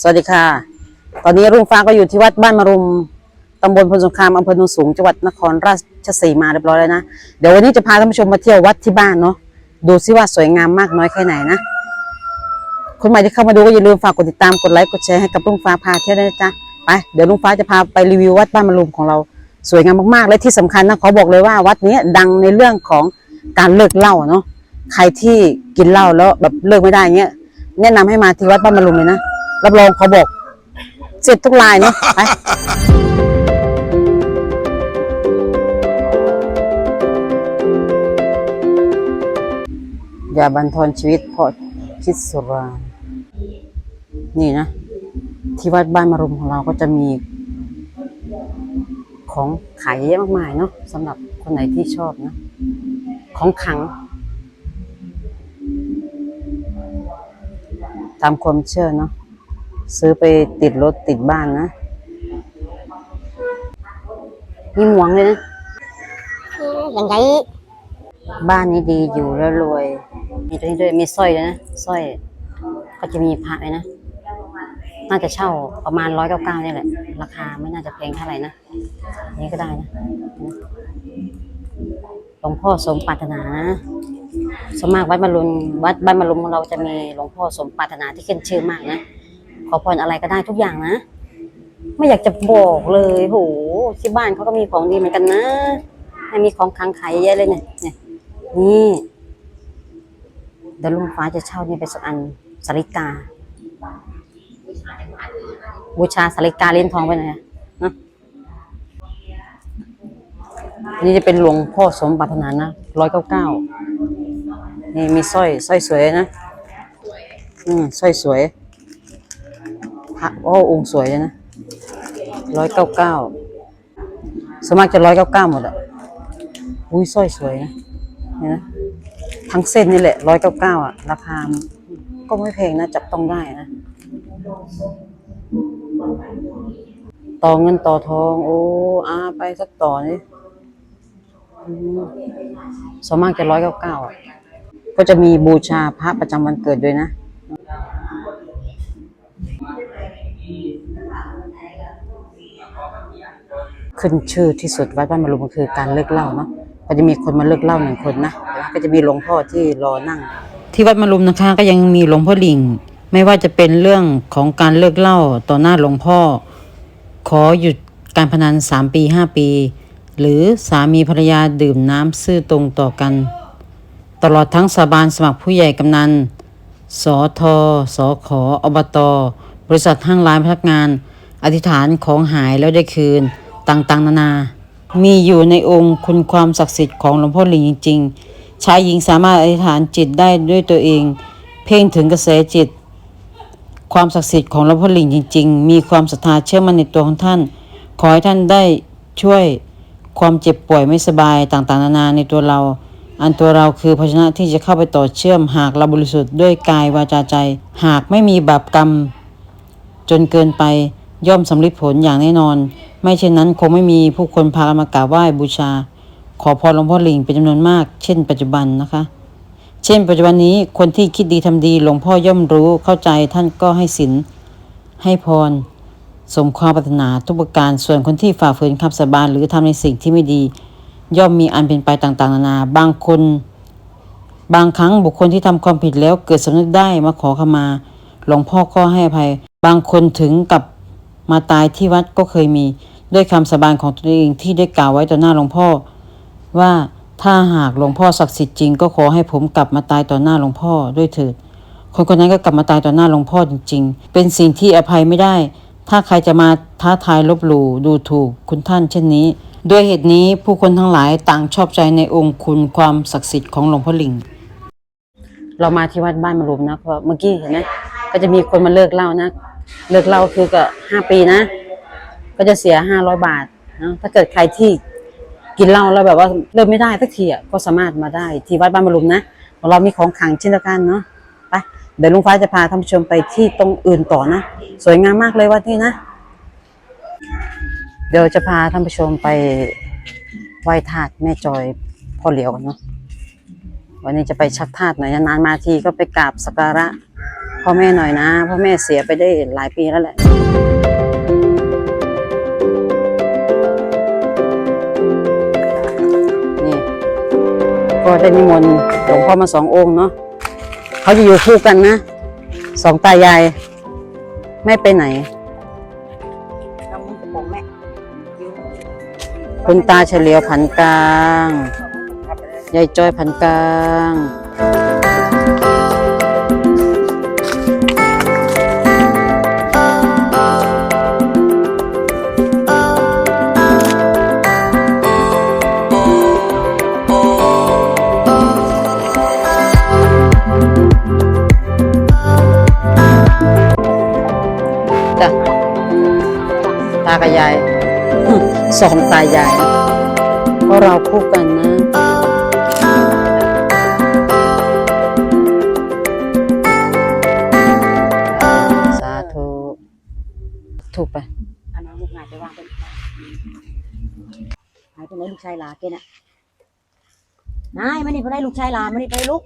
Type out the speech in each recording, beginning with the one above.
สวัสดีค่ะ ตอนนี้รุ่งฟ้าก็อยู่ที่วัดบ้านมะรุมตำบลพลสงครามอำเภอโนนสูงจังหวัดนครราชสีมาเรียบร้อยแล้วนะเดี๋ยววันนี้จะพาท่านผู้ชมมาเที่ยววัดที่บ้านเนาะดูซิว่าสวยงามมากน้อยแค่ไหนนะคนใหม่ที่เข้ามาดูก็อย่าลืมฝากกดติดตามกดไลค์กดแชร์ให้กับรุ่งฟ้าพาเที่ยวด้วยนะจ๊ะไปเดี๋ยวรุ่งฟ้าจะพาไปรีวิววัดบ้านมะรุมของเราสวยงามมากๆ และที่สำคัญนะขอบอกเลยว่าวัดนี้ดังในเรื่องของการเลิกเหล้าเนาะใครที่กินเหล้าแล้วแบบเลิกไม่ได้เงี้ยแนะนำให้มาที่วัดบ้านมะรุมเลยนะ รับรองเขาบอก เสร็จทุกลายเนาะไปอย่าบันทอนชีวิตเพราะพิษสุรา นี่นะ ที่วัดบ้านมะรุมของเราก็จะมี ของขายเยอะมากมายเนาะสำหรับคนไหนที่ชอบนะ ของขัง ตามความเชื่อเนาะ ซื้อไปติดรถติดบ้านนะนี่หมวงเลยนะอย่างไรบ้านนี้ดีอยู่แล้วรวย มีตัวนี้ด้วยมีสร้อยด้วยนะสร้อย ก็จะมีพระเลยนะ น่าจะเช่าประมาณร้อยเก้าเก้านี่แหละ ราคาไม่น่าจะแพงเท่าไหร่นะอันนี้ก็ได้นะหลวงพ่อสมปรารถนานะสวนมากวัดบรรลุนวัดบ้านบรรลุของเราจะมีหลวงพ่อสมปรารถนาที่ขึ้นชื่อมากนะ ขอพรอะไรก็ได้ทุกอย่างนะ ไม่อยากจะบอกเลยโหที่บ้านเขาก็มีของดีเหมือนกันนะให้มีของค้างขายเยอะเลยเนี่ยเนี่ยนี่เดี๋ยวลุงฟ้าจะเช่านี่ไปสักอันสาริกา บูชาสาริกาเล่นทองไปหน่อยนะนนี่จะเป็นหลวงพ่อสมปรารถนานะร้อยเก้าเก้านี่มีสร้อยสร้อยสวยนะ อืมสร้อยสวย พระโอ้องค์สวยเลยนะร้อยเก้าเก้าสวนมากจะร้อยเก้าเก้าหมดอะอุ้ยสร้อยสวยนะเนี่ยนะทั้งเส้นนี่แหละร้อยเก้าเก้าอะ ราคา ก็ไม่แพงนะ จับต้องได้นะ ต่อเงินต่อทอง โอ้อาไปสักต่อนี่อืมส่วนมากจะร้อยเก้าเก้าอะ ก็จะมีบูชาพระประจำวันเกิดด้วยนะ ขึ้นชื่อที่สุดวัดบ้านมะรุมก็คือการเลิกเหล้าเนาะก็จะมีคนมาเลิกเหล้าหนึ่งคนนะแล้วก็จะมีหลวงพ่อที่รอนั่ง ที่วัดมะรุมนะคะก็ยังมีหลวงพ่อหลิงไม่ว่าจะเป็นเรื่องของการเลิกเหล้าต่อหน้าหลวงพ่อ ขอหยุดการพนันสามปีห้าปี หรือสามีภรรยาดื่มน้ำซื่อตรงต่อกัน ตลอดทั้งสาบานสมัครผู้ใหญ่กำนันสอทอสอขออบต บริษัทห้างร้านพนักงาน อธิษฐานของหายแล้วได้คืน ต่างๆ นานา มีอยู่ในองค์คุณความศักดิ์สิทธิ์ของหลวงพ่อหลิงจริงๆชายหญิงสามารถอธิษฐานจิตได้ด้วยตัวเอง เพ่งถึงกระแสจิต ความศักดิ์สิทธิ์ของหลวงพ่อหลิงจริง ๆ มีความศรัทธาเชื่อมั่นในตัวของท่าน ขอให้ท่านได้ช่วยความเจ็บป่วยไม่สบายต่างๆ นานาในตัวเรา อันตัวเราคือภาชนะที่จะเข้าไปต่อเชื่อมหากเราบริสุทธิ์ด้วยกายวาจาใจ หากไม่มีบาปกรรม จนเกินไป ย่อมสำลิดผลอย่างแน่นอน ไม่เช่นนั้นคงไม่มีผู้คนพากันมากราบไหว้บูชา ขอพรหลวงพ่อหลิงเป็นจำนวนมาก เช่นปัจจุบันนะคะ เช่น ปัจจุบันนี้คนที่คิดดีทำดีหลวงพ่อย่อมรู้เข้าใจท่านก็ให้ศีลให้พร สมความปรารถนาทุกประการส่วนคนที่ฝ่าฝืนคำสาบานหรือทำในสิ่งที่ไม่ดี ย่อมมีอันเป็นไปต่างๆ นานาบางคน บางครั้งบุคคลที่ทำความผิดแล้วเกิดสำนึกได้มาขอขมา หลวงพ่อก็ให้อภัย บางคนถึงกับ มาตายที่วัดก็เคยมี ด้วยคำสาบานของตนเองที่ได้กล่าวไว้ต่อหน้าหลวงพ่อ ว่าถ้าหากหลวงพ่อศักดิ์สิทธิ์จริงก็ขอให้ผมกลับมาตายต่อหน้าหลวงพ่อด้วยเถิดคนคนนั้นก็กลับมาตายต่อหน้าหลวงพ่อจริง ๆ เป็นสิ่งที่อภัยไม่ได้ ถ้าใครจะมาท้าทายลบหลู่ดูถูกคุณท่านเช่นนี้ ด้วยเหตุนี้ผู้คนทั้งหลายต่างชอบใจในองค์คุณความศักดิ์สิทธิ์ของหลวงพ่อหลิง เรามาที่วัดบ้านมะรุมนะเพราะเมื่อกี้เห็นไหมก็จะมีคนมาเลิกเล้านะ เลิกเหล้าคือก็ห้าปีนะ ก็จะเสียห้าร้อยบาทนะถ้าเกิดใครที่กินเหล้าแล้วแบบว่าเลิกไม่ได้สักทีอะก็สามารถมาได้ที่วัดบ้านมะรุมนะเรามีของขังเช่นเดียวกันเนาะไปเดี๋ยวลุงฟ้าจะพาท่านผู้ชมไปที่ตรงอื่นต่อนะ สวยงามมากเลยวัดนี้นะ เดี๋ยวจะพาท่านผู้ชมไปไหว้ธาตุแม่จอยพ่อเหลียวกันเนาะวันนี้จะไปชักธาตุหน่อยนานมาทีก็ไปกราบสักการะ พ่อแม่หน่อยนะพ่อแม่เสียไปได้หลายปีแล้วแหละนี่ก็ได้นิมนต์หลวงพ่อมาสององค์เนาะเขาจะอยู่คู่กันนะสองตายาย ไม่ไปไหนน้องจะบอกแม่คุณตาเฉลียวผันกลางยายจอยผันกลาง ตากับยายสองตายายเพราะเราคู่กันนะสาธุถูกไปเอาน้องลูกงานไปวางเป็นหายไปไหนลูกชายหลาแกน่ะนายมานี่พอได้ลูกชายหลามานี่ไปลูก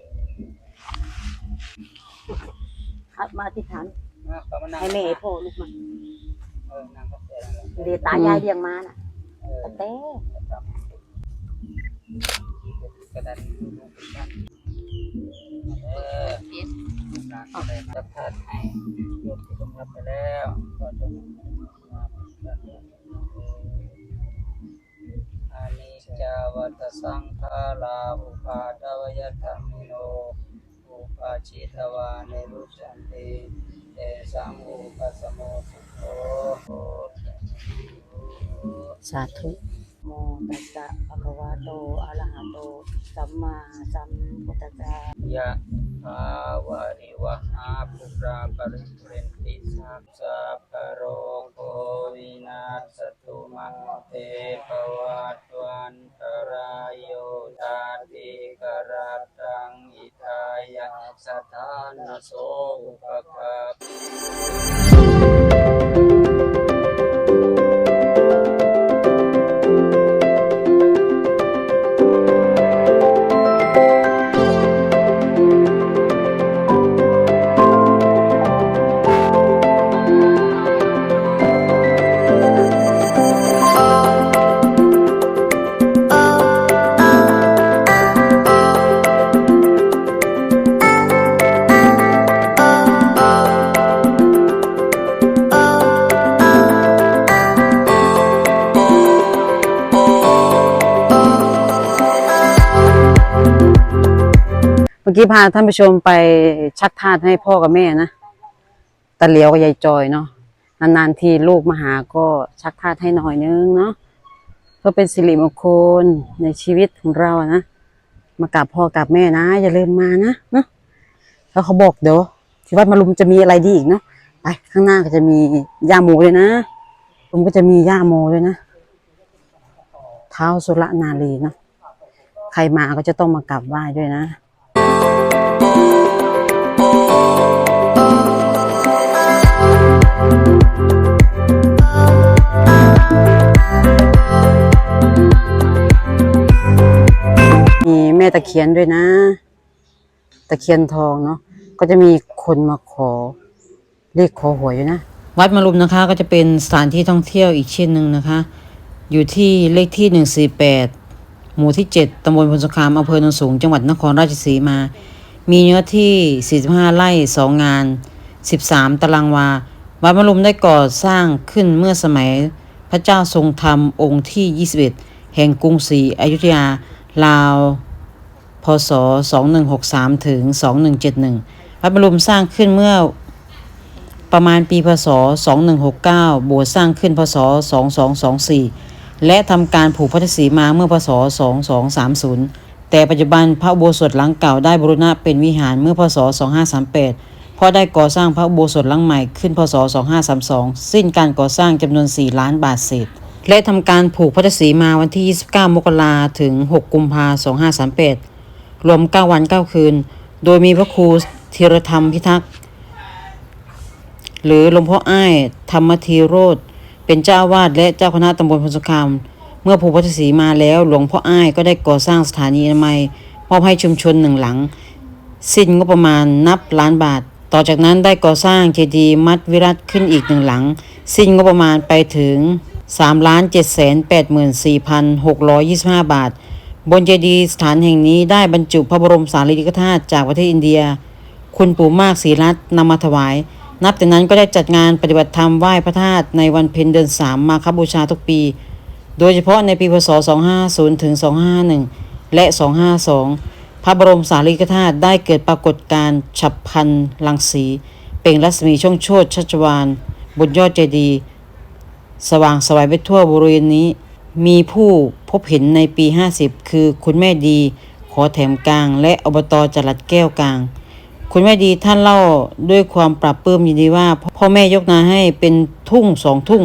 ครับมาติดฐานให้แม่ให้พ่อลูกมาเดี๋ยวตายายเลี้ยงมาน่ะตะเต้กระดานเออเอาเลยรับทานให้โยมที่ต้องรับไปแล้วก็จะอานิจจาวัตสังขาราอุปาทวยธรรมิโนอุปาชิตวานิรุชันติ เตสังอุปสมโมสุโขสาธุโมตัสสะภะคะวะโตอะระหะโต สัมมาสัมพุทธัสสะยะภาวาริวหาปุราปริปุเรนติสัพสัพพะโรโควินาศตุมาเตภวัตวันตรายโยธา สัทธานโสอุปกัป มื่อกี้พาท่านผู้ชมไปชักทาสให้พ่อกับแม่นะตาเหลียวกับยายจอยเนาะนานๆทีลูกมาหาก็ชักทาสให้หน่อยนึงเนาะเพื่อเป็นสิริมงคลในชีวิตของเรานะมากราบพ่อกราบแม่นะ อย่าลืมมานะเนาะแล้วเขาบอกเดี๋ยวที่วัดมารุมจะมีอะไรดีอีกเนาะไปข้างหน้าก็จะมีย่าโมด้วยนะรุมก็จะมีย่าโมด้วยนะเท้าสุรนารีเนาะใครมาก็จะต้องมากราบไหว้ด้วยนะ คียนด้วยนะ ตะเคียนทองเนาะก็จะมีคนมาขอเรียกขอหวยอยู่นะ วัดมารุมนะคะ ก็จะเป็นสถานที่ท่องเที่ยวอีกเช่นหนึ่งนะคะ อยู่ที่เลขที่หนึ่งสี่แปดหมู่ที่เจ็ดตำบลพลสงครามอำเภอโนนสูง จังหวัดนครราชสีมา มีเนื้อที่สี่สิบห้าไร่สองงานสิบสามตารางวา วัดมารุมได้ก่อสร้างขึ้นเมื่อสมัยพระเจ้าทรงธรรมองค์ที่ 21 แห่งกรุงศรีอยุธยาราว พศ 2163 ถึง 2171 วัดบรมสร้างขึ้นเมื่อประมาณปีพศ 2169 โบสถ์สร้างขึ้นพศ 2224 และทำการผูกพัทธสีมาเมื่อพศ 2230 แต่ปัจจุบันพระอุโบสถหลังเก่าได้บรุณะเป็นวิหารเมื่อพศ 2538 เพราะได้ก่อสร้างพระอุโบสถหลังใหม่ขึ้นพศ 2532 สิ้นการก่อสร้างจำนวน 4 ล้านบาทเศษ และทำการผูกพัทธสีมาวันที่ 29 มกราถึง 6 กุมภาพันธ์2538 รวม 9 วัน 9 คืน โดยมีพระครูธีรธรรมพิทักษ์ หรือหลวงพ่ออ้าย ธรรมธีโรธเป็นเจ้าวาสและเจ้าคณะตำบลพลสงคามเมื่อผูพัทธสีมาแล้วหลวงพ่ออ้ายก็ได้ก่อสร้างสถานีอนามัยมอบให้ชุมชนหนึ่งหลัง สิ้นงบประมาณนับล้านบาท ต่อจากนั้นได้ก่อสร้างเจดีย์มัดวิรัตขึ้นอีกหนึ่งหลัง สิ้นงบประมาณไปถึง 3 7 8 4 6 2 5 บาท บนเจดีย์สถานแห่งนี้ได้บรรจุพระบรมสารีริกธาตุจากประเทศอินเดีย คุณปู่มากศรีรัตน์นำมาถวาย นับแต่นั้นก็ได้จัดงานปฏิบัติธรรมไหว้พระธาตุในวันเพ็ญเดือนสามมาคบูชาทุกปี โดยเฉพาะในปีพศ 250 ถึง 251 และ 252 พระบรมสารีริกธาตุได้เกิดปรากฏการณ์ฉับพันรังสี เปล่งรัศมีช่องโชดชัชวานบนยอดเจดีย์สว่างสวายไปทั่วบริเวณนี้ มีผู้ พบเห็นในปี 50 คือคุณแม่ดี ขอแถมกลาง และอบตจรัดแก้วกลาง คุณแม่ดีท่านเล่าด้วยความปรับปลื้มยินดีว่า พ่อแม่ยกนาให้เป็นทุ่งสองทุ่ง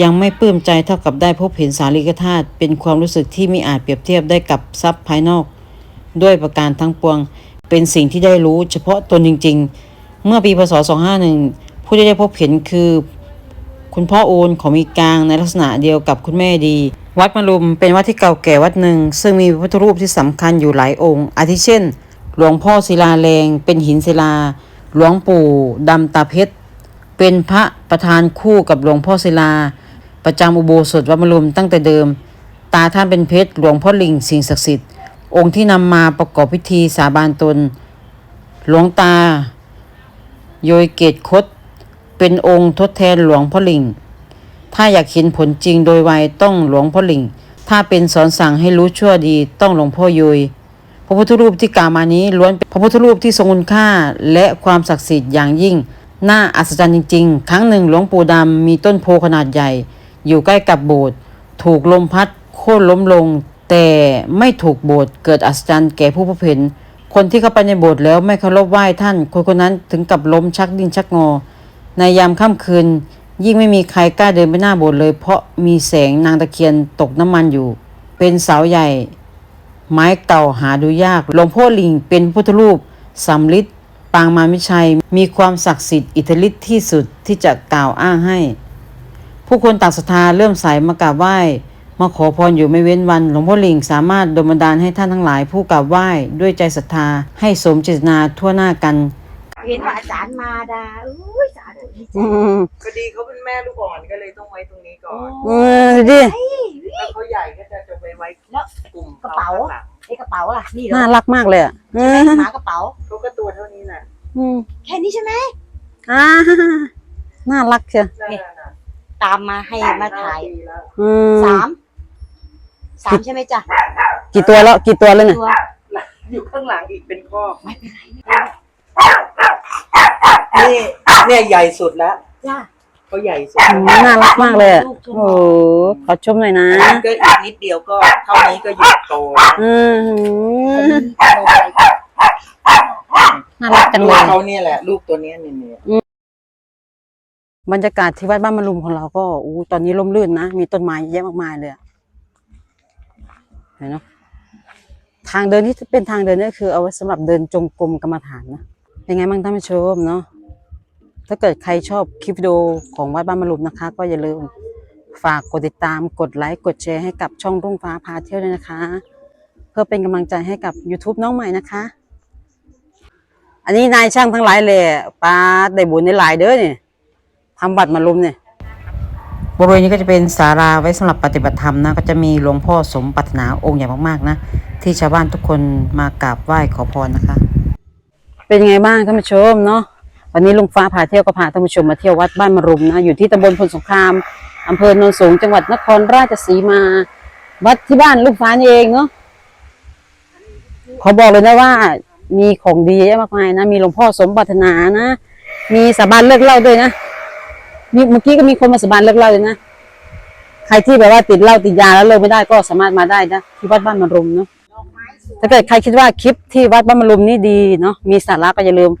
ยังไม่ปลื้มใจเท่ากับได้พบเห็นสารีริกธาตุเป็นความรู้สึกที่ไม่อาจเปรียบเทียบได้กับทรัพย์ภายนอก ด้วยประการทั้งปวง เป็นสิ่งที่ได้รู้เฉพาะตนจริง ๆ เมื่อปีพศ 251 ผู้ที่ได้พบเห็นคือ คุณพ่อโอนของมีกลางในลักษณะเดียวกับคุณแม่ดี วัดมะรุมเป็นวัดที่เก่าแก่วัดหนึ่ง ซึ่งมีพระพุทธรูปที่สำคัญอยู่หลายองค์ อาทิเช่น หลวงพ่อศิลาแรง เป็นหินศิลา หลวงปู่ดำตาเพชร เป็นพระประธานคู่กับหลวงพ่อศิลา ประจำอุโบสถวัดมะรุมตั้งแต่เดิม ตาท่านเป็นเพชร หลวงพ่อลิงสิ่งศักดิ์สิทธิ์ องค์ที่นำมาประกอบพิธีสาบานตน หลวงตา โยยเกตคดเป็นองค์ทดแทนหลวงพ่อลิง ถ้าอยากเห็นผลจริงโดยไวต้องหลวงพ่อหลิง ถ้าเป็นสอนสั่งให้รู้ชั่วดีต้องหลวงพ่อโยยพระพุทธรูปที่กล่าวมานี้ล้วนเป็นพระพุทธรูปที่ทรงคุณค่าและความศักดิ์สิทธิ์อย่างยิ่ง น่าอัศจรรย์จริง ๆ ครั้งหนึ่งหลวงปู่ดำมีต้นโพขนาดใหญ่ อยู่ใกล้กับโบสถ์ถูกลมพัดโค่นล้มลง แต่ไม่ถูกโบสถ์เกิดอัศจรรย์แก่ผู้พบเห็น คนที่เข้าไปในโบสถ์แล้วไม่เคารพไหว้ท่าน คนคนนั้นถึงกับล้มชักดิ้นชักงอ ในยามค่ำคืน ยิ่งไม่มีใครกล้าเดินไปหน้าโบสถ์เลย เพราะมีแสงนางตะเคียนตกน้ำมันอยู่ เป็นเสาใหญ่ ไม้เก่าหาดูยากหลวงพ่อลิงเป็นพุทธรูปสำริดปางมามิชัยมีความศักดิ์สิทธิ์อิทธิฤทธิ์ที่สุดที่จะกล่าวอ้างให้ ผู้คนต่างศรัทธาเริ่มใสมากราบไหว้มาขอพรอยู่ไม่เว้นวัน หลวงพ่อลิงสามารถดลบันดาลให้ท่านทั้งหลายผู้กราบไหว้ด้วยใจศรัทธาให้สมเจตนาทั่วหน้ากัน เห็นว่าอาจารย์มาดาอุ้ยสาธุดีใจพอดีเขาเป็นแม่ลูกอ่อนก็เลยต้องไว้ตรงนี้ก่อนเออดิ ถ้าเขาใหญ่ก็จะจะไปไว้แล้วกลุ่มกระเป๋าข้งหลังไอ้กระเป๋าล่ะนี่เหรอน่ารักมากเลยอะเออหมากระเป๋า เขาก็ตัวเท่านี้น่ะอืมแค่นี้ใช่ไหมอ่าน่ารักเชียวนั่นน่ะตามมาให้มาถ่ายปีแล้วอืมสามสามใช่ไหมจ๊ะกี่ตัวแล้ว กี่ตัวแล้วเนี่ยตัวอยู่ข้างหลังอีกเป็นคอกนี่ เนี่ยใหญ่สุดแล้วจ้าเขาใหญ่สุดอืมน่ารักมากเลยอะโอ้โหขอชมหน่อยนะก็อีกนิดเดียวก็เท่านี้ก็หยุดโตแล้วอืมโลอะไรจ้ะน่ารักจังลูเลกย เขาเนี่ยแหละ ลูกตัวเนี้ยเนี่ยเนี่ยบรรยากาศที่วัดบ้านมะรุมของเราก็อู้ตอนนี้ร่มรื่นนะ มีต้นไม้เยอะแยะมากมายเลยอะเห็นเนาะทางเดินที่เป็นทางเดินนี่คือเอาไว้สำหรับเดินจงกรมกรรมฐานนะเป็นไงบ้างท่านผู้ชมเนาะ ถ้าเกิดใครชอบคลิปวิดีโอของวัดบ้านมะรุมนะคะ ก็อย่าลืมฝากกดติดตามกดไลค์กดแชร์ให้กับช่องรุ่งฟ้าพาเที่ยวด้วยนะคะ เพื่อเป็นกำลังใจให้กับ YouTube น้องใหม่นะคะ อันนี้นายช่างทั้งหลายเลยป้าได้บุญในหลายเด้อเนี่ยทำบัตรมารุมเนี่ยบริเวณนี้ก็จะเป็นศาลาไว้สำหรับปฏิบัติธรรมนะก็จะมีหลวงพ่อสมปรารถนาองค์ใหญ่มากๆนะที่ชาวบ้านทุกคนมากราบไหว้ขอพรนะคะ เป็นยังไงบ้างท่านผู้ชมเนาะ วันนี้ลุงฟ้าพาเที่ยวก็พาท่านผู้ชมมาเที่ยววัดบ้านมารุมนะอยู่ที่ตำบลพลสงครามอำเภอโนนสูงจังหวัดนครราชสีมา วัดที่บ้านลุงฟ้านี่เองเนาะขอบอกเลยนะว่า มีของดีเยอะมากมายนะมีหลวงพ่อสมปรารถนานะมีสาบานเลิกเล่าด้วยนะมีเมื่อกี้ก็มีคนมาสาบานเลิกเล่าเลยนะใครที่แบบว่าติดเหล้าติดยาแล้วเลิกไม่ได้ก็สามารถมาได้นะที่วัดบ้านมรุมเนาะถ้าเกิดใครคิดว่าคลิปที่วัดบ้านมรุมนี่ดีเนาะมีสาระก็อย่าลืม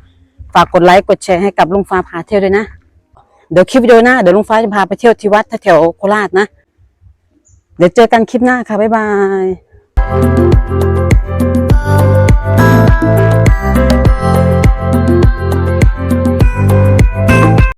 ฝากกดไลค์กดแชร์ให้กับลุงฟ้าพาเที่ยวด้วยนะ เดี๋ยวคลิปวิดีโอหน้าเดี๋ยวลุงฟ้าจะพาไปเที่ยวที่วัดแถวโคราชนะ เดี๋ยวเจอกันคลิปหน้าค่ะ บ๊ายบาย